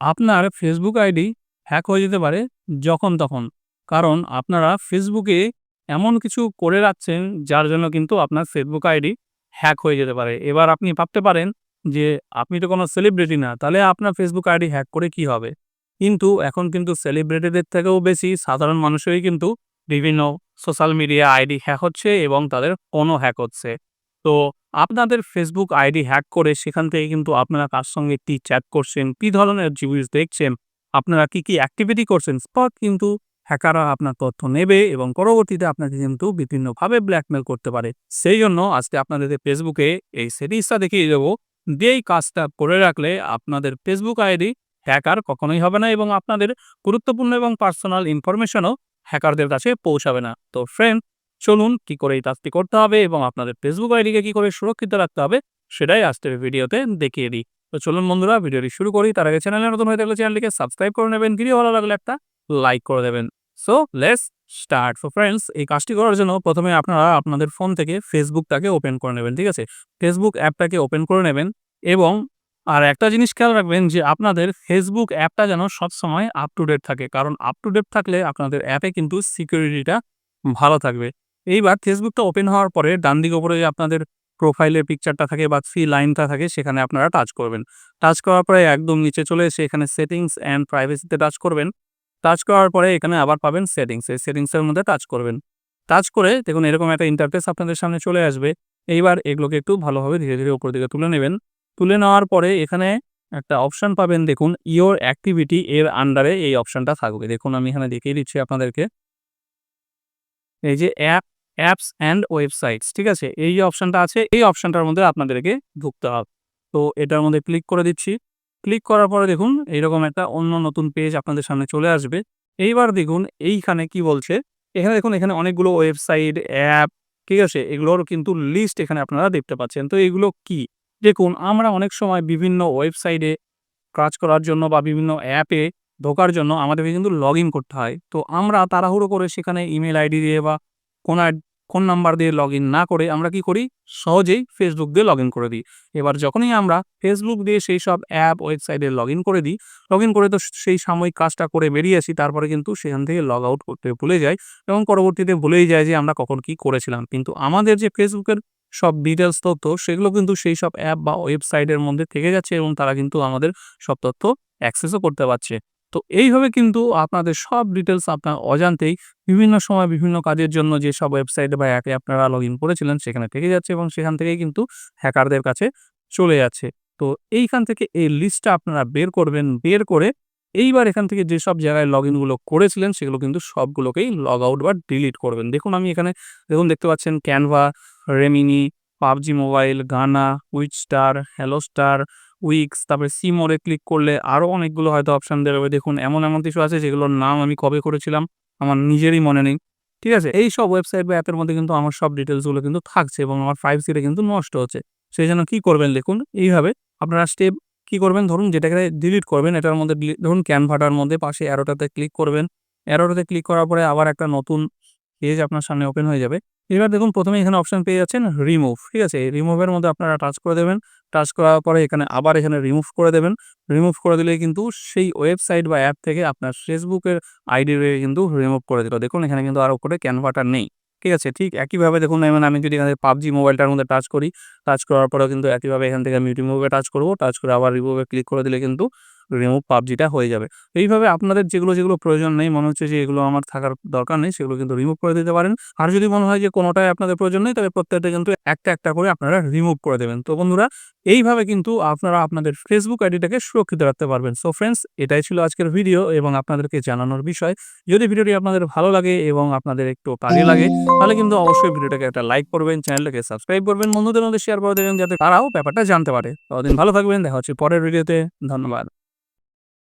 আপনার Facebook ID hack হয়ে যেতে পারে যখন তখন। কারণ আপনারা ফেসবুকে এমন কিছু করে রাখছেন যার জন্য কিন্তু আপনার ফেসবুক আইডি হ্যাক হয়ে যেতে পারে। এবার আপনি ভাবতে পারেন যে, আপনি তো কোনো সেলিব্রিটি না। তাহলে আপনার ফেসবুক আইডি হ্যাক করে কি হবে? কিন্তু এখন কিন্তু সেলিব্রিটিদের থেকেও বেশি সাধারণ মানুষেরই কিন্তু বিভিন্ন সোশ্যাল মিডিয়া আইডি হ্যাক হচ্ছে এবং তাদের ফোনও হ্যাক হচ্ছে। তো আপনাদের ফেসবুক আইডি হ্যাক করে সেখান থেকে কিন্তু আপনারা কার সঙ্গে কি চ্যাট করছেন, কি ধরনের রিলস দেখছেন, আপনারা কি, কি অ্যাক্টিভিটি করছেন, স্পট কিন্তু হ্যাকাররা আপনার তথ্য নেবে এবং পরবর্তীতে আপনাকে কিন্তু বিভিন্নভাবে ব্ল্যাকমেল করতে পারে। সেই জন্য আজকে আপনাদের ফেসবুকে এই সেটিংসটা দেখিয়ে দেবো। এই কাজটা করে রাখলে আপনাদের ফেসবুক আইডি হ্যাকার কখনোই হবে না এবং আপনাদের গুরুত্বপূর্ণ এবং পার্সোনাল ইনফরমেশনও হ্যাকারদের কাছে পৌঁছাবে না। তো ফ্রেন্ড চলুন কি করে এই কাজটি করতে হবে এবং আপনাদের ফেসবুক আইডিকে কি করে সুরক্ষিত রাখতে হবে সেটাই আজকের ভিডিওতে দেখিয়ে দিই। তো চলুন বন্ধুরা, ভিডিওটি শুরু করি। তার আগে চ্যানেলে নতুন হয়ে থাকলে চ্যানেলটিকে সাবস্ক্রাইব করে নেবেন। ভিডিও ভালো লাগলে একটা লাইক করে দেবেন। So let's start. So friends এই কাজটি করার জন্য প্রথমে আপনারা আপনাদের ফোন থেকে ফেসবুকটাকে ওপেন করে নেবেন। ঠিক আছে? ফেসবুক অ্যাপটাকে ওপেন করে নেবেন এবং আর একটা জিনিস খেয়াল রাখবেন যে আপনাদের ফেসবুক অ্যাপটা যেন সবসময় আপ টু ডেট থাকে। কারণ আপ টু ডেট থাকলে আপনাদের অ্যাপে কিন্তু সিকিউরিটিটা ভালো থাকবে। এইবার ফেসবুকটা ওপেন হওয়ার পরে ডান দিকে উপরে যে আপনাদের প্রোফাইলের পিকচারটা থাকে বা থ্রি লাইনটা থাকে সেখানে আপনারা টাচ করবেন। টাচ করার পরে একদম নিচে চলে এসে এখানে সেটিংস অ্যান্ড প্রাইভেসিতে টাচ করবেন। টাচ করার পরে এখানে আবার পাবেন সেটিংস। এই সেটিংসের মধ্যে টাচ করবেন। টাচ করে দেখুন এরকম একটা ইন্টারফেস আপনাদের সামনে চলে আসবে। এইবার এগুলোকে একটু ভালোভাবে ধীরে, ধীরে উপরের দিকে তুলে নেবেন। তুলে নেওয়ার পরে এখানে একটা অপশন পাবেন দেখুন ইওর অ্যাক্টিভিটি এর আন্ডারে এই অপশনটা থাকবে। দেখুন আমি এখানে দেখিয়ে দিচ্ছি আপনাদেরকে। এই যে অ্যাপ অ্যাপস অ্যান্ড ওয়েবসাইটস ঠিক আছে? এই যে অপশনটা আছে এই অপশনটার মধ্যে আপনাদেরকে ঢুকতে হবে। তো এটার মধ্যে ক্লিক করে দিচ্ছি। ক্লিক করার পরে দেখুন এইরকম একটা অন্য নতুন পেজ আপনাদের সামনে চলে আসবে। এইবার দেখুন এইখানে কি বলছে? এখানে দেখুন এখানে অনেকগুলো ওয়েবসাইট, অ্যাপ ঠিক আছে? এগুলোর কিন্তু লিস্ট এখানে আপনারা দেখতে পাচ্ছেন। তো এগুলো কি? দেখুন আমরা অনেক সময় বিভিন্ন ওয়েবসাইটে কাজ করার জন্য বা বিভিন্ন অ্যাপে ঢোকার জন্য আমাদেরকে কিন্তু লগ ইন করতে হয়। তো আমরা তাড়াহুড়ো করে সেখানে ইমেল আইডি দিয়ে বা কোন ফোন নাম্বার দিয়ে লগইন না করে আমরা কি করি? সহজেই ফেসবুক দিয়ে লগইন করে দিই। এবার যখনই আমরা ফেসবুক দিয়ে সেই সব অ্যাপ, ওয়েবসাইটে লগইন করে দিই, লগইন করে তো সেই সাময়িক কাজটা করে বেরিয়ে আসি তারপরে কিন্তু সেখান থেকে লগ আউট করতে ভুলে যাই এবং পরবর্তীতে ভুলেই যায় যে আমরা কখন কি করেছিলাম। কিন্তু আমাদের যে ফেসবুকের সব ডিটেলস তথ্য সেগুলো কিন্তু সেই সব অ্যাপ বা ওয়েবসাইটের মধ্যে থেকে যাচ্ছে এবং তারা কিন্তু আমাদের সব তথ্য অ্যাক্সেসও করতে পারছে। তো এইভাবে কিন্তু আপনাদের সব ডিটেলস আপনার অজান্তেই বিভিন্ন সময় বিভিন্ন কাজের জন্য যেসব ওয়েবসাইট বা অ্যাপে আপনারা লগইন করেছিলেন সেখানে থেকে যাচ্ছে এবং সেখান থেকেই কিন্তু হ্যাকারদের কাছে চলে যাচ্ছে। তো এইখান থেকে এই লিস্টটা আপনারা বের করবেন। বের করে এইবার এখান থেকে যেসব জায়গায় লগ ইনগুলো করেছিলেন সেগুলো কিন্তু সবগুলোকেই লগ আউট বা ডিলিট করবেন। দেখুন আমি এখানে দেখুন দেখতে পাচ্ছেন Canva, Remini, PUBG mobile, Gaana, Witchstar, Hellostar, Wix তারপরে সি মোডে ক্লিক করলে আরও অনেকগুলো হয়তো অপশন বেরোবে। দেখুন এমন, এমন কিছু আছে যেগুলোর নাম আমি কবে করেছিলাম আমার নিজেরই মনে নেই। ঠিক আছে? এই সব ওয়েবসাইট বা অ্যাপের মধ্যে কিন্তু আমার সব ডিটেলসগুলো কিন্তু থাকছে এবং আমার প্রাইভেসিটা কিন্তু নষ্ট হচ্ছে। সেইজন্য কি করবেন দেখুন এইভাবে আপনারা স্টেপ কি করবেন ধরুন যেটাকে ডিলিট করবেন এটার মধ্যে ধরুন ক্যানভাটার মধ্যে পাশে অ্যারোটাতে ক্লিক করবেন। অ্যারোটাতে ক্লিক করার পরে আবার একটা নতুন পেজ আপনার সামনে ওপেন হয়ে যাবে। এবার দেখুন প্রথমে এখানে অপশন পেয়ে যাচ্ছেন রিমুভ ঠিক আছে? রিমুভের মধ্যে আপনারা টাচ করে দেবেন। টাচ করার পরে এখানে আবার এখানে রিমুভ করে দেবেন। রিমুভ করে দিলেই কিন্তু সেই ওয়েবসাইট বা অ্যাপ থেকে আপনার ফেসবুকের আইডি কিন্তু রিমুভ করে দিল। দেখুন এখানে কিন্তু আর উপরে ক্যানভাটা নেই। ঠিক আছে? ঠিক একইভাবে দেখুন এমন আমি যদি এখানে পাবজি মোবাইলটার মধ্যে টাচ করি, টাচ করার পরেও কিন্তু একইভাবে এখান থেকে আমি রিমুভে টাচ করব টাচ করে আবার রিমুভে ক্লিক করে দিলে কিন্তু রিমুভ পাবজিটা হয়ে যাবে। এইভাবে আপনাদের যেগুলো, যেগুলো প্রয়োজন নেই মনে হচ্ছে যে এগুলো আমার থাকার দরকার নেই সেগুলো কিন্তু রিমুভ করে দিতে পারেন। আর যদি মনে হয় যে কোনোটাই আপনাদের প্রয়োজন নেই তবে প্রত্যেকটা কিন্তু একটা, একটা করে আপনারা রিমুভ করে দেবেন। তো বন্ধুরা এইভাবে কিন্তু আপনারা আপনাদের ফেসবুক আইডিটাকে সুরক্ষিত রাখতে পারবেন। সো ফ্রেন্ডস এটাই ছিল আজকের ভিডিও এবং আপনাদেরকে জানানোর বিষয়। যদি ভিডিওটি আপনাদের ভালো লাগে এবং আপনাদের একটু কাজে লাগে তাহলে কিন্তু অবশ্যই ভিডিওটাকে একটা লাইক করবেন, চ্যানেলটাকে সাবস্ক্রাইব করবেন, বন্ধুদের মধ্যে শেয়ার করে দেবেন যাতে তারাও ব্যাপারটা জানতে পারে। ততদিন ভালো থাকবেন। দেখা হচ্ছে পরের ভিডিওতে। ধন্যবাদ।